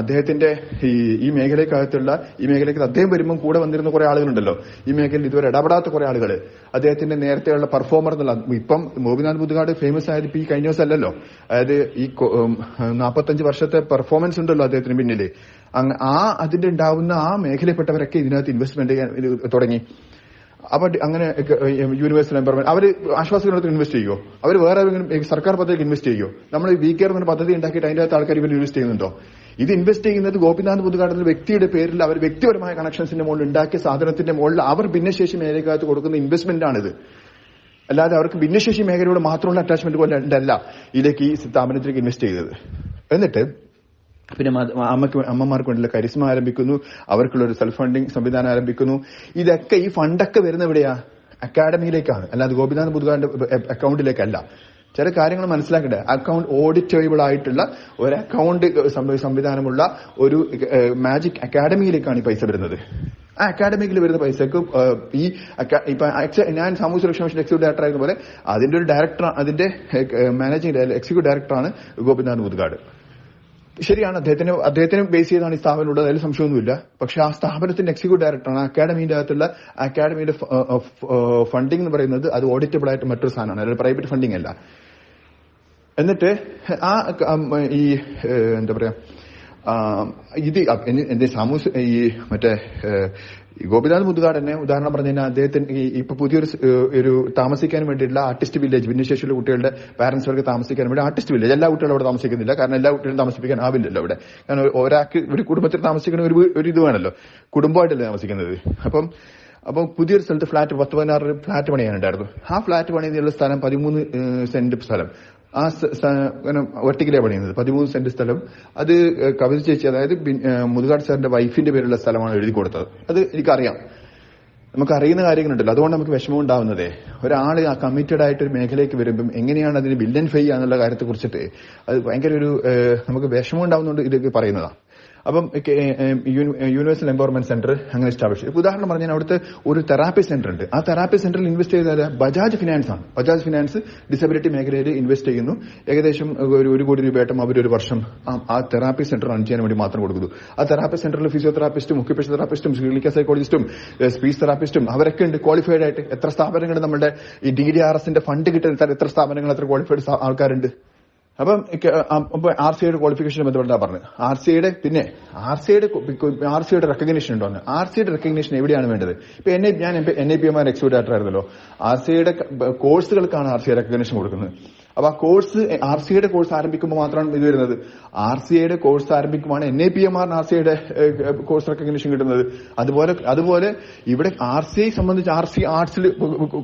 അദ്ദേഹത്തിന്റെ ഈ ഈ മേഖലയ്ക്കകത്തുള്ള ഈ മേഖലയ്ക്ക് അദ്ദേഹം വരുമ്പോൾ കൂടെ വന്നിരുന്ന കുറെ ആളുകളുണ്ടല്ലോ. ഈ മേഖലയിൽ ഇതുവരെ ഇടപെടാത്ത കുറെ ആളുകൾ അദ്ദേഹത്തിന്റെ നേരത്തെയുള്ള പെർഫോമർ എന്നുള്ള ഇപ്പം ഗോപിനാഥ് മുതുകാട് ഫേമസ് ആയത് ഈ കഴിഞ്ഞ ദിവസം അല്ലല്ലോ. അതായത് ഈ നാൽപ്പത്തഞ്ച് വർഷത്തെ പെർഫോമൻസ് ഉണ്ടല്ലോ അദ്ദേഹത്തിന് പിന്നിൽ. ആ അതിന്റെ ഉണ്ടാവുന്ന ആ മേഖലയിൽപ്പെട്ടവരൊക്കെ ഇതിനകത്ത് ഇൻവെസ്റ്റ്മെന്റ് തുടങ്ങി. അപ്പൊ അങ്ങനെ യൂണിവേഴ്സൽ എംപവർമെന്റ് അവർ ആശ്വാസകരത്തിൽ ഇൻവെസ്റ്റ് ചെയ്യുമോ അവർ വേറെ സർക്കാർ പദ്ധതിക്ക് ഇൻവെസ്റ്റ് ചെയ്യുമോ നമ്മൾ വി കെയർ എന്ന പദ്ധതി ഉണ്ടാക്കിയിട്ട് അതിന്റെ അകത്ത് ആൾക്കാർ ഇവർ ഇൻവെസ്റ്റ് ചെയ്യുന്നുണ്ടോ? ഇത് ഇൻവെസ്റ്റ് ചെയ്യുന്നത് ഗോപിനാഥ് പുതുകാട് വ്യക്തിയുടെ പേരിൽ അവർ വ്യക്തിപരമായ കണക്ഷൻസിന്റെ മുകളിൽ ഉണ്ടാക്കിയ സാധനത്തിന്റെ മുകളിൽ അവർ ഭിന്നശേഷി മേഖലക്കകത്ത് കൊടുക്കുന്ന ഇൻവെസ്റ്റ്മെന്റ് ആണിത് അല്ലാതെ അവർക്ക് ഭിന്നശേഷി മേഖലയോട് മാത്രമുള്ള അറ്റാച്ച്മെന്റ് അല്ല ഇതിലേക്ക് ഈ സ്ഥാപനത്തിലേക്ക് ഇൻവെസ്റ്റ് ചെയ്തത്. എന്നിട്ട് പിന്നെ അമ്മയ്ക്ക് അമ്മമാർക്ക് വേണ്ടിയുള്ള കരിസ്മ ആരംഭിക്കുന്നു. അവർക്കുള്ള ഒരു സെൽഫ് ഫണ്ടിങ് സംവിധാനം ആരംഭിക്കുന്നു. ഇതൊക്കെ ഈ ഫണ്ടൊക്കെ വരുന്ന എവിടെയാ? അക്കാഡമിയിലേക്കാണ് അല്ലാതെ ഗോപിനാഥ് മുതുകാന്റെ അക്കൗണ്ടിലേക്കല്ല ചില കാര്യങ്ങൾ മനസ്സിലാക്കണ്ടേ? അക്കൗണ്ട് ഓഡിറ്റബിൾ ആയിട്ടുള്ള ഒരു അക്കൗണ്ട് സംവിധാനമുള്ള ഒരു മാജിക് അക്കാഡമിയിലേക്കാണ് ഈ പൈസ വരുന്നത്. ആ അക്കാഡമിക്കിൽ വരുന്ന പൈസക്ക് ഈ ഞാൻ സാമൂഹ്യ സുരക്ഷാ മിഷൻ എക്സിക്യൂട്ടീവ് ഡയറക്ടർ ആയിരുന്ന പോലെ അതിന്റെ ഒരു ഡയറക്ടർ അതിന്റെ മാനേജിംഗ് എക്സിക്യൂട്ടീവ് ഡയറക്ടറാണ് ഗോപിനാഥ് മുതുകാട്. ശരിയാണ് അദ്ദേഹത്തിന് അദ്ദേഹത്തിന് ബേസ് ചെയ്താണ് ഈ സ്ഥാപനം ഉള്ളത് അതിൽ സംശയമൊന്നുമില്ല. പക്ഷെ ആ സ്ഥാപനത്തിന്റെ എക്സിക്യൂട്ടീവ് ഡയറക്ടറാണ് അക്കാഡമിന്റെ അകത്തുള്ള അക്കാഡമിയുടെ ഫണ്ടിംഗ് എന്ന് പറയുന്നത് അത് ഓഡിറ്റബിൾ ആയിട്ട് മറ്റൊരു സാധനമാണ്. അതായത് പ്രൈവറ്റ് ഫണ്ടിംഗ് അല്ല. എന്നിട്ട് ആ ഈ എന്താ പറയാ ഇത് എന്റെ സാമൂഹ്യ ഈ മറ്റേ ഗോപിനാഥ് മുതുകാട് തന്നെ ഉദാഹരണം പറഞ്ഞു കഴിഞ്ഞാൽ അദ്ദേഹത്തിന് ഇപ്പൊ പുതിയൊരു ഒരു താമസിക്കാൻ വേണ്ടിയിട്ടുള്ള ആർട്ടിസ്റ്റ് വില്ലേജ് ഭിന്നശേഷിയുള്ള കുട്ടികളുടെ പാരന്റ്സ് പാരന്റ്സുകൾക്ക് താമസിക്കാൻ വേണ്ടി ആർട്ടിസ്റ്റ് വില്ലേജ്. എല്ലാ കുട്ടികളും അവിടെ താമസിക്കുന്നില്ല. കാരണം എല്ലാ കുട്ടികളും താമസിപ്പിക്കാൻ ആവില്ലല്ലോ അവിടെ. കാരണം ഒരാൾക്ക് ഒരു കുടുംബത്തിൽ താമസിക്കുന്ന ഒരു ഒരു ഇത് വേണമല്ലോ കുടുംബമായിട്ടല്ലേ താമസിക്കുന്നത്. അപ്പം അപ്പം പുതിയൊരു സ്ഥലത്ത് ഫ്ലാറ്റ് പത്ത് പതിനാറ് ഫ്ലാറ്റ് പണിയാനുണ്ടായിരുന്നു. ആ ഫ്ലാറ്റ് പണിയുന്നതിനുള്ള സ്ഥലം പതിമൂന്ന് സെന്റ് സ്ഥലം. ആ സ- പണിയുന്നത്. പതിമൂന്ന് സെന്റ് സ്ഥലം. അത് കവിത ചേച്ചി അതായത് മുതുകാട് സാറിന്റെ വൈഫിന്റെ പേരുള്ള സ്ഥലമാണ് എഴുതി കൊടുത്തത്. അത് എനിക്കറിയാം. നമുക്ക് അറിയുന്ന കാര്യങ്ങളുണ്ടല്ലോ. അതുകൊണ്ട് നമുക്ക് വിഷമം ഉണ്ടാവുന്നതേ. ഒരാൾ ആ കമ്മിറ്റഡ് ആയിട്ട് ഒരു മേഖലയ്ക്ക് വരുമ്പം എങ്ങനെയാണ് അതിന് വില്ലൻ ഫൈ എന്നുള്ള കാര്യത്തെ കുറിച്ചിട്ട് അത് ഭയങ്കര ഒരു നമുക്ക് വിഷമം ഉണ്ടാവുന്നതുകൊണ്ട് ഇതൊക്കെ പറയുന്നതാണ് അപ്പം യൂണിവേഴ്സൽ എംപവർമെന്റ് സെന്റർ അങ്ങനെ എസ്റ്റാബ്ലിഷ് ചെയ്തു. ഉദാഹരണം പറഞ്ഞാൽ അവിടുത്തെ ഒരു തെറാപ്പി സെന്റർ ഉണ്ട്. ആ തെറാപ്പി സെന്ററിൽ ഇൻവെസ്റ്റ് ചെയ്താൽ ബജാജ് ഫിനാൻസ് ആണ്. ബജാജ് ഫിനാൻസ് ഡിസബിലിറ്റി മേഖലയിൽ ഇൻവെസ്റ്റ് ചെയ്യുന്നു. ഏകദേശം ഒരു ഒരു കോടി രൂപയായിട്ടും അവർ ഒരു വർഷം ആ തെറാപ്പി സെന്റർ റൺ ചെയ്യാൻ വേണ്ടി മാത്രം കൊടുക്കുന്നു. ആ തെറാപ്പി സെന്ററിൽ ഫിസിയോതെറാപ്പിസ്റ്റും ഒക്യുപേഷൻ തെറാപ്പിസ്റ്റും ക്ലിനിക്കൽ സൈക്കോളജിസ്റ്റും സ്പീച്ച് തെറാപ്പിസ്റ്റും അവരൊക്കെ ഉണ്ട് ക്വാളിഫൈഡ് ആയിട്ട്. എത്ര സ്ഥാപനങ്ങൾ നമ്മുടെ ഈ ഡി ഡി ആർ എസിന്റെ ഫണ്ട് കിട്ടുന്ന എത്ര സ്ഥാപനങ്ങൾ എത്ര ക്വാളിഫൈഡ് ആൾക്കാരുണ്ട്? അപ്പം ആർ സിയുടെ ക്വാളിഫിക്കേഷൻ ബന്ധപ്പെട്ടാ പറഞ്ഞത് ആർ സിയുടെ പിന്നെ ആർ സിയുടെ ആർ സിയുടെ റെക്കഗ്നേഷൻ ഉണ്ടോന്ന് ആർ സിയുടെ റെക്കഗ്നേഷൻ എവിടെയാണ് വേണ്ടത് ഇപ്പൊ എന്നെ ഞാൻ N I P M R executive ആയിരുന്നല്ലോ ആർ സിയുടെ കോഴ്സുകൾക്കാണ് ആർ സി റെക്കഗ്നേഷൻ കൊടുക്കുന്നത് അപ്പൊ ആ കോഴ്സ് ആർ സിയുടെ കോഴ്സ് ആരംഭിക്കുമ്പോൾ മാത്രമാണ് ഇത് വരുന്നത് ആർ സിയുടെ കോഴ്സ് ആരംഭിക്കുമ്പോൾ എൻ ഐ പി എം ആറിന് ആർ സിയുടെ കോഴ്സ് റെക്കഗ്നേഷൻ കിട്ടുന്നത് അതുപോലെ അതുപോലെ ഇവിടെ ആർ സി ഐ സംബന്ധിച്ച് ആർ സി ആർട്സിൽ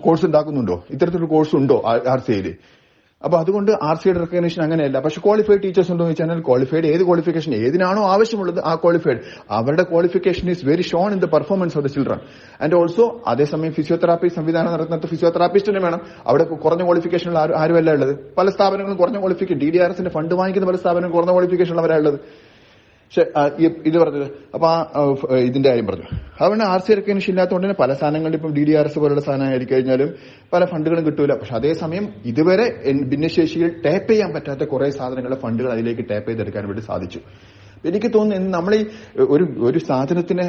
കോഴ്സ് ഉണ്ടാക്കുന്നുണ്ടോ ഇത്തരത്തിലുള്ള കോഴ്സ് ഉണ്ടോ ആർ സി ഐയിൽ അപ്പൊ അതുകൊണ്ട് ആർ സിയുടെ റെക്കഗ്നേഷൻ അങ്ങനെയല്ല. പക്ഷെ ക്വാളിഫൈഡ് ടീച്ചേഴ്സ് ഉണ്ടോ എന്ന് വെച്ചാൽ ക്വാളിഫൈഡ് ഏത് ക്വാളിഫിക്കേഷൻ ഏതിനാണോ ആവശ്യമുള്ളത് ആ ക്വാളിഫൈഡ് അവരുടെ qualification is very shown in the performance of the children and also അതേസമയം ഫിസിയോതെറാപ്പി സംവിധാനം നടത്തുന്ന ഫിസിയോതെറാപ്പിസ്റ്റിനെ വേണം. അവിടെ കുറഞ്ഞ ക്വാളിഫിക്കേഷൻ ആരും ആരുമല്ല ഉള്ളത്. പല സ്ഥാപനങ്ങളും കുറഞ്ഞ ക്വാളിഫിക്കേഷൻ ഡി ഡി ആർ എസിന്റെ ഫണ്ട് വാങ്ങിക്കുന്ന പല സ്ഥാപനങ്ങളും കുറഞ്ഞ ക്വാളിഫിക്കേഷൻ ഉള്ളവരാണ് ഉള്ളത്. ഇത് പറഞ്ഞത് അപ്പൊ ആ ഇതിന്റെ കാര്യം പറഞ്ഞു. അതുകൊണ്ട് ആർ സി റെക്കഗ്നേഷൻ ഇല്ലാത്തതുകൊണ്ട് തന്നെ പല സാധനങ്ങളിൽ ഇപ്പം ഡി ഡി ആർ എസ് പോലുള്ള സാധനം കഴിഞ്ഞാലും പല ഫണ്ടുകളും കിട്ടൂല. പക്ഷെ അതേസമയം ഇതുവരെ ഭിന്നശേഷിയിൽ ടാപ്പ് ചെയ്യാൻ പറ്റാത്ത കുറെ സാധനങ്ങളുടെ ഫണ്ടുകൾ അതിലേക്ക് ടാപ്പ് ചെയ്തെടുക്കാൻ വേണ്ടി സാധിച്ചു. എനിക്ക് തോന്നുന്നു നമ്മൾ ഈ ഒരു ഒരു സാധനത്തിനെ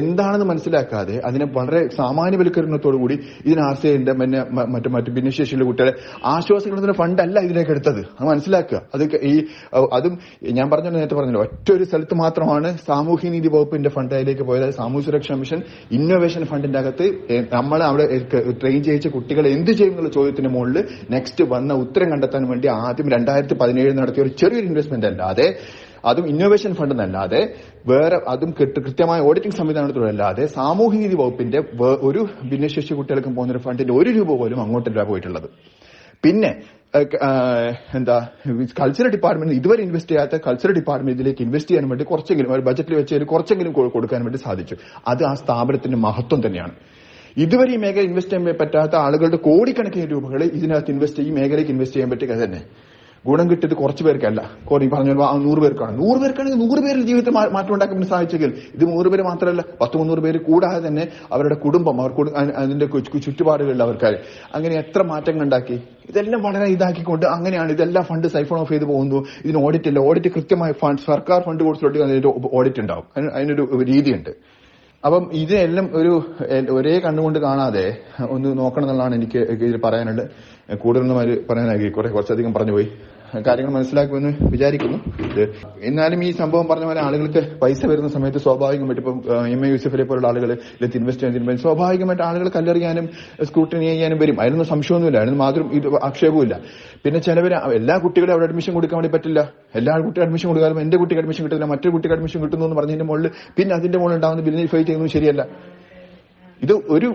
എന്താണെന്ന് മനസ്സിലാക്കാതെ അതിനെ വളരെ സാമാന്യവൽക്കരണത്തോടു കൂടി ഇതിന് ആർ പിന്നെ മറ്റു മറ്റു ഭിന്നശേഷിയുള്ള കുട്ടികളെ ആശ്വാസങ്ങളുടെ ഫണ്ടല്ല ഇതിലേക്ക് എടുത്തത് അത് മനസ്സിലാക്കുക. അത് ഈ അതും ഞാൻ പറഞ്ഞ നേരത്തെ പറഞ്ഞല്ലോ ഒറ്റ ഒരു സ്ഥലത്ത് മാത്രമാണ് സാമൂഹ്യ നീതി വകുപ്പിന്റെ ഫണ്ട് അതിലേക്ക് പോയത്. സാമൂഹ്യ സുരക്ഷാ മിഷൻ ഇന്നോവേഷൻ ഫണ്ടിന്റെ അകത്ത് നമ്മൾ അവിടെ ട്രെയിൻ ചെയ്യിച്ച കുട്ടികൾ എന്ത് ചെയ്യും എന്നുള്ള ചോദ്യത്തിന് മുകളിൽ നെക്സ്റ്റ് വന്ന ഉത്തരം കണ്ടെത്താൻ വേണ്ടി ആദ്യം രണ്ടായിരത്തി പതിനേഴ് നടത്തിയ ഒരു ചെറിയൊരു ഇൻവെസ്റ്റ്മെന്റ് അല്ലാതെ അതും ഇന്നോവേഷൻ ഫണ്ട് എന്നല്ലാതെ വേറെ അതും കൃത്യ- കൃത്യമായ ഓഡിറ്റിംഗ് സംവിധാനത്തിലല്ലാതെ സാമൂഹ്യനീതി വകുപ്പിന്റെ ഒരു ഭിന്നശേഷി കുട്ടികൾക്കും പോകുന്ന ഒരു ഫണ്ടിന്റെ ഒരു രൂപ പോലും അങ്ങോട്ടല്ല പോയിട്ടുള്ളത്. പിന്നെ എന്താ കൾച്ചറൽ ഡിപ്പാർട്ട്മെന്റ് ഇതുവരെ ഇൻവെസ്റ്റ് ചെയ്യാത്ത കൾച്ചറൽ ഡിപ്പാർട്ട്മെന്റ് ഇതിലേക്ക് ഇൻവെസ്റ്റ് ചെയ്യാൻ വേണ്ടി കുറച്ചെങ്കിലും ഒരു ബജറ്റിൽ വെച്ച് കുറച്ചെങ്കിലും കൊടുക്കാൻ വേണ്ടി സാധിച്ചു. അത് ആ സ്ഥാപനത്തിന്റെ മഹത്വം തന്നെയാണ്. ഇതുവരെ ഈ മേഖല ഇൻവെസ്റ്റ് ചെയ്യാൻ പറ്റാത്ത ആളുകളുടെ കോടിക്കണക്കിന് രൂപകൾ ഇതിനകത്ത് ഇൻവെസ്റ്റ് ഈ മേഖലയ്ക്ക് ഇൻവെസ്റ്റ് ചെയ്യാൻ പറ്റുക തന്നെ. ഗുണം കിട്ടിയത് കുറച്ച് പേർക്കല്ല. കോറി പറഞ്ഞ നൂറ് പേർക്കാണ്. നൂറ് പേർക്കാണെങ്കിൽ നൂറ് പേരിൽ ജീവിതത്തിൽ മാറ്റം ഉണ്ടാക്കാൻ സാധിച്ചെങ്കിൽ ഇത് നൂറ് പേര് മാത്രമല്ല പത്ത് മുന്നൂറ് പേര് കൂടാതെ തന്നെ അവരുടെ കുടുംബം അവർ അതിന്റെ ചുറ്റുപാടുകളിൽ അവർക്കാർ അങ്ങനെ എത്ര മാറ്റങ്ങൾ ഉണ്ടാക്കി? ഇതെല്ലാം വളരെ ഇതാക്കിക്കൊണ്ട് അങ്ങനെയാണ്. ഇതെല്ലാം ഫണ്ട് സൈഫോൺ ഓഫ് ചെയ്ത് പോകുന്നു. ഇതിന് ഓഡിറ്റ് ഇല്ല. ഓഡിറ്റ് കൃത്യമായി ഫണ്ട് സർക്കാർ ഫണ്ട് കൊടുത്തിട്ട് അതിന്റെ ഓഡിറ്റ് ഉണ്ടാവും. അതിനൊരു രീതിയുണ്ട്. അപ്പം ഇതെല്ലാം ഒരു ഒരേ കണ്ണുകൊണ്ട് കാണാതെ ഒന്ന് നോക്കണം എന്നുള്ളതാണ് എനിക്ക് ഇതിൽ പറയാനുള്ളത്. കൂടുതലൊന്നും പറയാനായി. കുറെ കുറച്ചധികം പറഞ്ഞു പോയി. കാര്യങ്ങൾ മനസ്സിലാക്കുമെന്ന് വിചാരിക്കുന്നു. എന്നാലും ഈ സംഭവം പറഞ്ഞ പോലെ ആളുകൾക്ക് പൈസ വരുന്ന സമയത്ത് സ്വാഭാവികമായിട്ട് ഇപ്പം എം എ യൂസഫിലെ പോലുള്ള ആളുകൾ ഇതിൽ ഇൻവെസ്റ്റ് ചെയ്യാൻ സ്വാഭാവികമായിട്ട് ആളുകൾ കല്ലെറിയാനും സ്ക്രൂട്ടിനി ചെയ്യാനും വരും. അതിനൊന്നും സംശയമൊന്നുമില്ല. അതിന് മാത്രം ഇത് ആക്ഷേപമില്ല പിന്നെ ചിലവർ എല്ലാ കുട്ടികളും അവിടെ അഡ്മിഷൻ കൊടുക്കാൻ വേണ്ടി പറ്റില്ല. എല്ലാ കുട്ടികളും അഡ്മിഷൻ കൊടുക്കാനും എന്റെ കുട്ടിക്ക് അഡ്മിഷൻ കിട്ടില്ല മറ്റൊരു കുട്ടിക്ക് അഡ്മിഷൻ കിട്ടുന്നു എന്ന് പറഞ്ഞതിന്റെ മുകളിൽ പിന്നെ അതിന്റെ മുകളിൽ ഉണ്ടാകുന്ന ബില്ലിനെ ഫൈറ്റ് ചെയ്യുന്നത് ശരിയല്ല. ഇത് ഒരു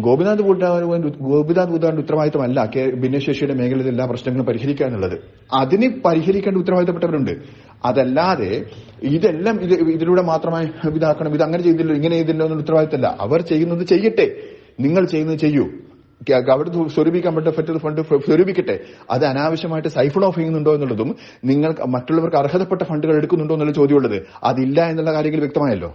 ഗോപിനാഥ് ഗോപിനാഥ് കൂട്ടാന്റെ ഉത്തരവാദിത്തമല്ല ഭിന്നശേഷിയുടെ മേഖലയിൽ എല്ലാ പ്രശ്നങ്ങളും പരിഹരിക്കുക എന്നുള്ളത് അതിന് പരിഹരിക്കേണ്ട ഉത്തരവാദിത്തപ്പെട്ടവരുണ്ട്. അതല്ലാതെ ഇതെല്ലാം ഇത് ഇതിലൂടെ മാത്രമായി ഇതാക്കണം ഇത് അങ്ങനെ ചെയ്തില്ല ഇങ്ങനെ ചെയ്തില്ലോ എന്നുള്ള ഉത്തരവാദിത്തമല്ല. അവർ ചെയ്യുന്നത് ചെയ്യട്ടെ. നിങ്ങൾ ചെയ്യുന്നത് ചെയ്യൂ. അവിടെ സ്വരൂപിക്കാൻ പറ്റുന്ന ഫണ്ട് സ്വരൂപിക്കട്ടെ. അത് അനാവശ്യമായിട്ട് സൈഫൺ ഓഫ് ചെയ്യുന്നുണ്ടോ എന്നുള്ളതും നിങ്ങൾ മറ്റുള്ളവർക്ക് അർഹതപ്പെട്ട ഫണ്ടുകൾ എടുക്കുന്നുണ്ടോ എന്നുള്ള ചോദ്യമുള്ളത് അതില്ല എന്നുള്ള കാര്യങ്ങൾ വ്യക്തമായല്ലോ.